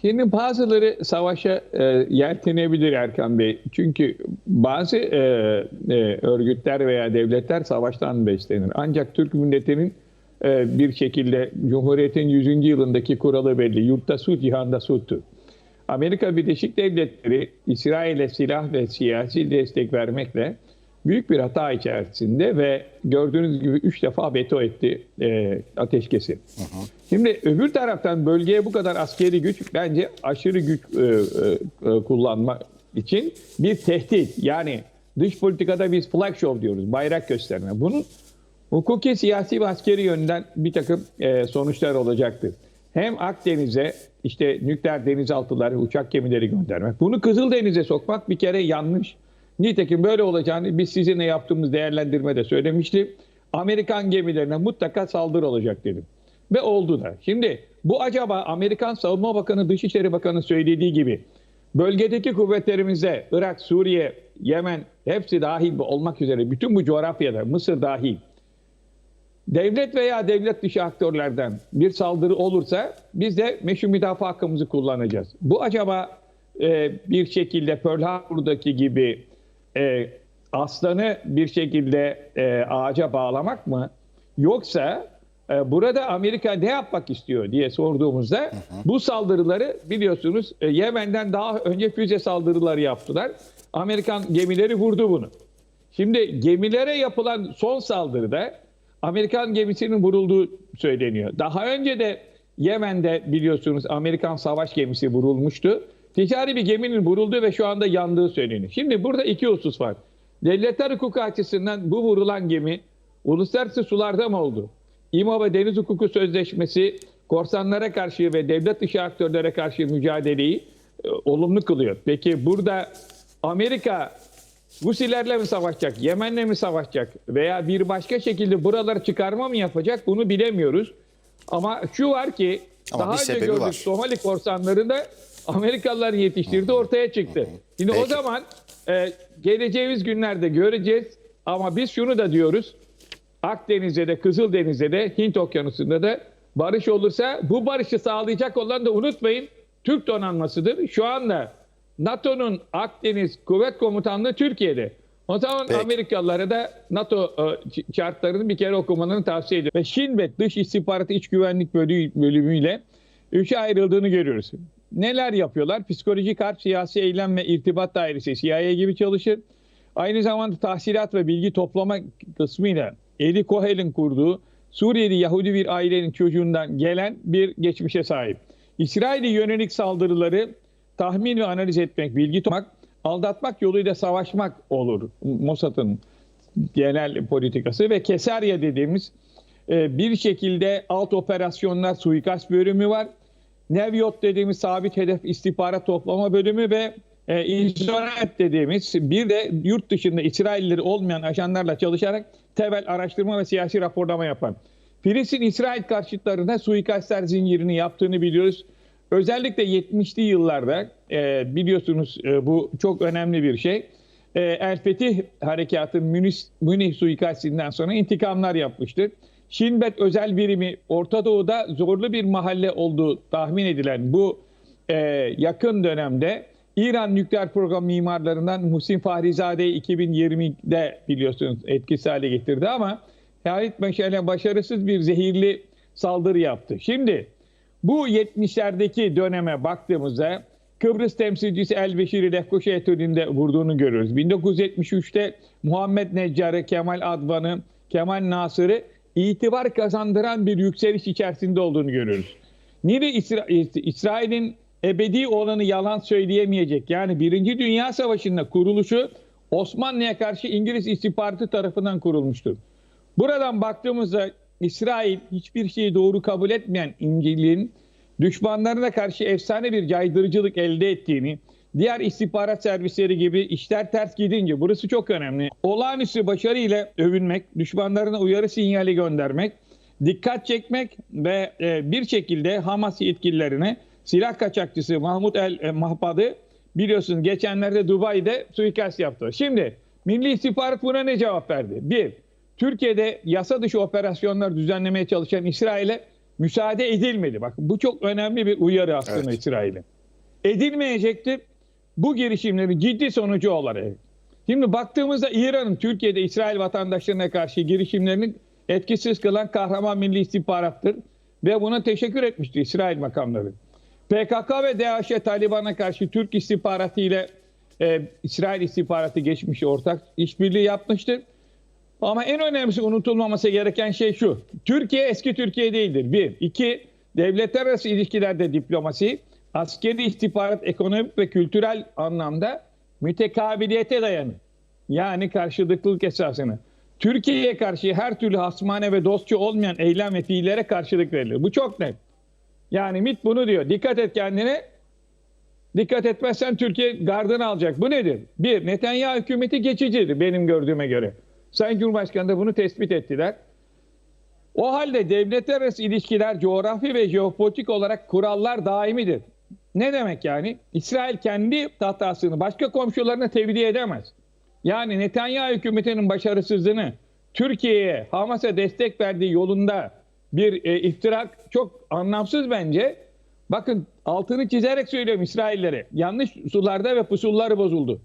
Şimdi bazıları savaşa e, yeltenebilir Erkan Bey. Çünkü bazı e, e, örgütler veya devletler savaştan beslenir. Ancak Türk milletinin e, bir şekilde Cumhuriyet'in 100. yılındaki kuralı belli. Yurtta sulh, cihanda sulhtu. Amerika Birleşik Devletleri İsrail'e silah ve siyasi destek vermekle büyük bir hata içerisinde ve gördüğünüz gibi üç defa veto etti e, ateşkesi. Şimdi öbür taraftan bölgeye bu kadar askeri güç bence aşırı güç e, e, e, kullanma için bir tehdit. Yani dış politikada biz flag show diyoruz, bayrak gösterme. Bunun hukuki, siyasi ve askeri yönden bir takım e, sonuçlar olacaktır. Hem Akdeniz'e işte nükleer denizaltıları, uçak gemileri göndermek. Bunu Kızıldeniz'e sokmak bir kere yanlış. Nitekim böyle olacağını biz sizinle yaptığımız değerlendirmede söylemiştim. Amerikan gemilerine mutlaka saldırı olacak dedim. Ve oldu da. Şimdi bu acaba Amerikan Savunma Bakanı, Dışişleri Bakanı söylediği gibi bölgedeki kuvvetlerimize Irak, Suriye, Yemen hepsi dahil olmak üzere bütün bu coğrafyada Mısır dahil devlet veya devlet dışı aktörlerden bir saldırı olursa biz de meşru müdafaa hakkımızı kullanacağız. Bu acaba e, bir şekilde Pearl Harbor'daki gibi e, aslanı bir şekilde e, ağaca bağlamak mı? Yoksa e, burada Amerika ne yapmak istiyor diye sorduğumuzda hı hı. bu saldırıları biliyorsunuz e, Yemen'den daha önce füze saldırıları yaptılar. Amerikan gemileri vurdu bunu. Şimdi gemilere yapılan son saldırıda Amerikan gemisinin vurulduğu söyleniyor. Daha önce de Yemen'de biliyorsunuz Amerikan savaş gemisi vurulmuştu. Ticari bir geminin vurulduğu ve şu anda yandığı söyleniyor. Şimdi burada iki husus var. Devletler hukuku açısından bu vurulan gemi uluslararası sularda mı oldu? İMO ve Deniz Hukuku Sözleşmesi korsanlara karşı ve devlet dışı aktörlere karşı mücadeleyi e, olumlu kılıyor. Peki burada Amerika Husilerle mi savaşacak, Yemen'le mi savaşacak veya bir başka şekilde buraları çıkarma mı yapacak bunu bilemiyoruz. Ama şu var ki Ama daha önce gördük var. Somali korsanlarında Amerikalılar yetiştirdi ortaya çıktı. Şimdi Peki. o zaman e, geleceğimiz günlerde göreceğiz. Ama biz şunu da diyoruz. Akdeniz'de de Kızıldeniz'de de Hint Okyanusu'nda da barış olursa bu barışı sağlayacak olan da unutmayın Türk donanmasıdır. Şu anda NATO'nun Akdeniz Kuvvet Komutanlığı Türkiye'de. O zaman Peki. Amerikalılara da NATO e, şartlarını bir kere okumalarını tavsiye ediyorum. Ve Şinbet Dış İstihbarat İç Güvenlik bölümüyle üçe ayrıldığını görüyoruz. Neler yapıyorlar? Psikolojik harp, siyasi eylem ve irtibat dairesi CIA gibi çalışır. Aynı zamanda tahsilat ve bilgi toplama kısmıyla Eddie Cohen'in kurduğu Suriyeli Yahudi bir ailenin çocuğundan gelen bir geçmişe sahip. İsrail'e yönelik saldırıları tahmin ve analiz etmek, bilgi toplamak, aldatmak yoluyla savaşmak olur Mossad'ın genel politikası ve Keserya dediğimiz e, bir şekilde alt operasyonlar suikast bölümü var. Nevyot dediğimiz sabit hedef istihbarat toplama bölümü ve e, İzonet dediğimiz bir de yurt dışında İsraillileri olmayan ajanlarla çalışarak temel araştırma ve siyasi raporlama yapan. Filistin-İsrail karşıtlarına suikastler zincirini yaptığını biliyoruz. Özellikle 70'li yıllarda e, biliyorsunuz e, bu çok önemli bir şey. E, El Fetih Harekatı Münih, Münih suikastinden sonra intikamlar yapmıştır. Şinbet özel birimi Orta Doğu'da zorlu bir mahalle olduğu tahmin edilen bu e, yakın dönemde İran nükleer program mimarlarından Muhsin Fahrizade'yi 2020'de biliyorsunuz etkisiz hale getirdi ama Halit Meşal'e başarısız bir zehirli saldırı yaptı. Şimdi bu 70'lerdeki döneme baktığımızda Kıbrıs temsilcisi Elbeşir'i Lefkoşa etüdünde vurduğunu görüyoruz. 1973'te Muhammed Neccar'ı, Kemal Advan'ı, Kemal Nasır'ı itibar kazandıran bir yükseliş içerisinde olduğunu görüyoruz. Niye İsra İsrail'in ebedi olanı yalan söyleyemeyecek. Yani Birinci Dünya Savaşı'nda kuruluşu Osmanlı'ya karşı İngiliz istihbaratı tarafından kurulmuştur. Buradan baktığımızda İsrail hiçbir şeyi doğru kabul etmeyen İncil'in düşmanlarına karşı efsane bir caydırıcılık elde ettiğini, diğer istihbarat servisleri gibi işler ters gidince burası çok önemli. Olağanüstü başarıyla övünmek, düşmanlarına uyarı sinyali göndermek, dikkat çekmek ve e, bir şekilde Hamas yetkililerine silah kaçakçısı Mahmut El e, Mahpad'ı biliyorsunuz geçenlerde Dubai'de suikast yaptı. Şimdi Milli İstihbarat buna ne cevap verdi? Bir, Türkiye'de yasa dışı operasyonlar düzenlemeye çalışan İsrail'e müsaade edilmedi. Bak bu çok önemli bir uyarı aslında Evet. İsrail'e. Edilmeyecektir bu girişimlerin ciddi sonucu olarak. Şimdi baktığımızda İran'ın Türkiye'de İsrail vatandaşlarına karşı girişimlerinin etkisiz kılan kahraman milli istihbarattır. Ve buna teşekkür etmişti İsrail makamları. PKK ve DAEŞ'e Taliban'a karşı Türk istihbaratı ile e, İsrail istihbaratı geçmişi ortak işbirliği yapmıştır. Ama en önemlisi unutulmaması gereken şey şu. Türkiye eski Türkiye değildir. Bir. iki devletler arası ilişkilerde diplomasi, askeri istihbarat, ekonomik ve kültürel anlamda mütekabiliyete dayanır. Yani karşılıklılık esasını. Türkiye'ye karşı her türlü hasmane ve dostçu olmayan eylem ve fiillere karşılık verilir. Bu çok net. Yani MIT bunu diyor. Dikkat et kendine. Dikkat etmezsen Türkiye gardını alacak. Bu nedir? Bir, Netanyahu hükümeti geçicidir benim gördüğüme göre. Sayın Cumhurbaşkanı da bunu tespit ettiler. O halde devletler arası ilişkiler coğrafi ve jeopolitik olarak kurallar daimidir. Ne demek yani? İsrail kendi hatasını başka komşularına tevdi edemez. Yani Netanyahu hükümetinin başarısızlığını Türkiye'ye Hamas'a destek verdiği yolunda bir e, iftirak çok anlamsız bence. Bakın altını çizerek söylüyorum İsraillere. Yanlış sularda ve pusulları bozuldu.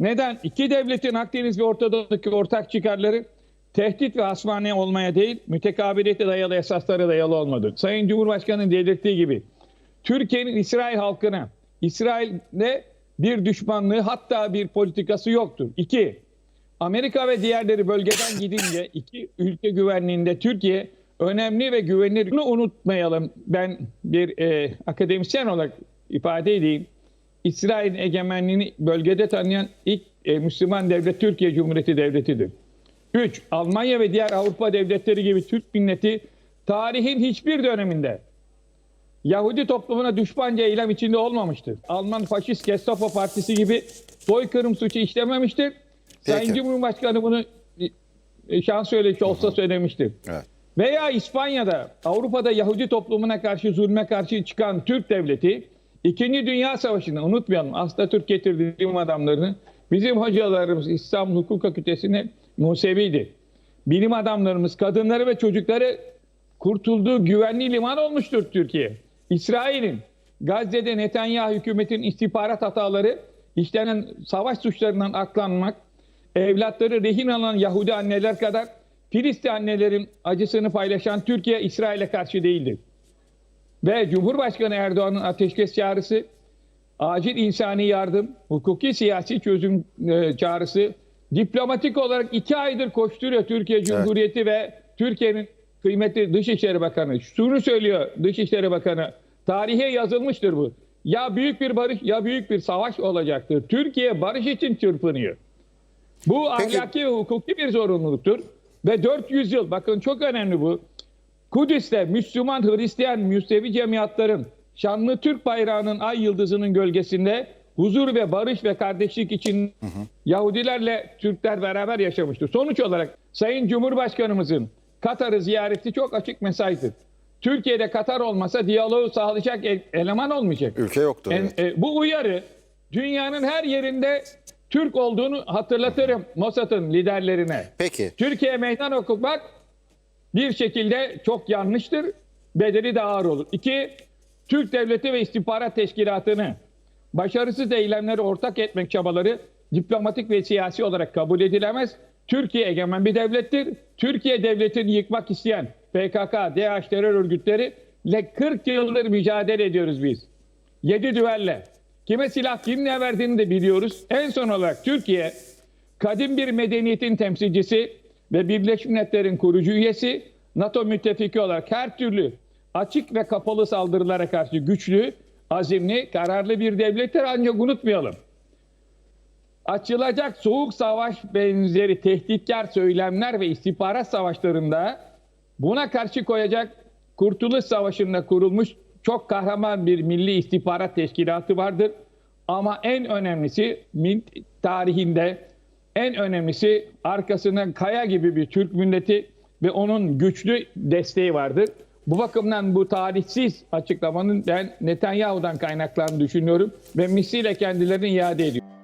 Neden? İki devletin Akdeniz ve Orta Doğu'daki ortak çıkarları tehdit ve hasmane olmaya değil, mütekabiliyete dayalı esaslara dayalı olmadı. Sayın Cumhurbaşkanı'nın belirttiği gibi Türkiye'nin İsrail halkına, İsrail'le bir düşmanlığı hatta bir politikası yoktur. İki, Amerika ve diğerleri bölgeden gidince iki ülke güvenliğinde Türkiye önemli ve güvenilir. Bunu unutmayalım. Ben bir e, akademisyen olarak ifade edeyim. İsrail'in egemenliğini bölgede tanıyan ilk e, Müslüman devlet Türkiye Cumhuriyeti Devleti'dir. 3. Almanya ve diğer Avrupa devletleri gibi Türk milleti tarihin hiçbir döneminde Yahudi toplumuna düşmanca eylem içinde olmamıştır. Alman faşist Gestapo Partisi gibi soykırım suçu işlememiştir. Sayın Peki. Cumhurbaşkanı bunu e, şans söyleşi olsa söylemiştir. Evet. Veya İspanya'da, Avrupa'da Yahudi toplumuna karşı zulme karşı çıkan Türk devleti, İkinci Dünya Savaşı'nı unutmayalım. Aslında Türk getirdiği bilim adamlarını, bizim hocalarımız İstanbul Hukuk Fakültesi'ne Musevi'di. Bilim adamlarımız, kadınları ve çocukları kurtulduğu güvenli liman olmuştur Türkiye. İsrail'in Gazze'de Netanyahu hükümetin istihbarat hataları, işlenen savaş suçlarından aklanmak, evlatları rehin alan Yahudi anneler kadar Filistin annelerin acısını paylaşan Türkiye İsrail'e karşı değildir. Ve Cumhurbaşkanı Erdoğan'ın ateşkes çağrısı, acil insani yardım, hukuki siyasi çözüm e, çağrısı diplomatik olarak iki aydır koşturuyor Türkiye Cumhuriyeti ve Türkiye'nin kıymetli Dışişleri Bakanı. Şunu söylüyor Dışişleri Bakanı, tarihe yazılmıştır bu. Ya büyük bir barış ya büyük bir savaş olacaktır. Türkiye barış için çırpınıyor. Bu Peki- ahlaki ve hukuki bir zorunluluktur. Ve 400 yıl, bakın çok önemli bu. Kudüs'te Müslüman, Hristiyan, Müstevi cemiyatların şanlı Türk bayrağının ay yıldızının gölgesinde huzur ve barış ve kardeşlik için Yahudilerle Türkler beraber yaşamıştır. Sonuç olarak Sayın Cumhurbaşkanımızın Katar'ı ziyareti çok açık mesajdır. Türkiye'de Katar olmasa diyaloğu sağlayacak eleman olmayacak. Ülke yoktur. En- evet. e, bu uyarı dünyanın her yerinde Türk olduğunu hatırlatırım Mossad'ın liderlerine. Peki. Türkiye meydan okumak bir şekilde çok yanlıştır. Bedeli de ağır olur. İki, Türk Devleti ve İstihbarat Teşkilatı'nı başarısız eylemleri ortak etmek çabaları diplomatik ve siyasi olarak kabul edilemez. Türkiye egemen bir devlettir. Türkiye devletini yıkmak isteyen PKK, DH terör örgütleriyle 40 yıldır mücadele ediyoruz biz. 7 düvelle. Kime silah kim ne verdiğini de biliyoruz. En son olarak Türkiye kadim bir medeniyetin temsilcisi ve Birleşmiş Milletler'in kurucu üyesi, NATO müttefiki olarak her türlü açık ve kapalı saldırılara karşı güçlü, azimli, kararlı bir devlettir ancak unutmayalım. Açılacak soğuk savaş benzeri tehditkar söylemler ve istihbarat savaşlarında buna karşı koyacak Kurtuluş Savaşı'nda kurulmuş çok kahraman bir milli istihbarat teşkilatı vardır. Ama en önemlisi tarihinde en önemlisi arkasında kaya gibi bir Türk milleti ve onun güçlü desteği vardır. Bu bakımdan bu tarihsiz açıklamanın ben Netanyahu'dan kaynaklandığını düşünüyorum ve misliyle kendilerini iade ediyorum.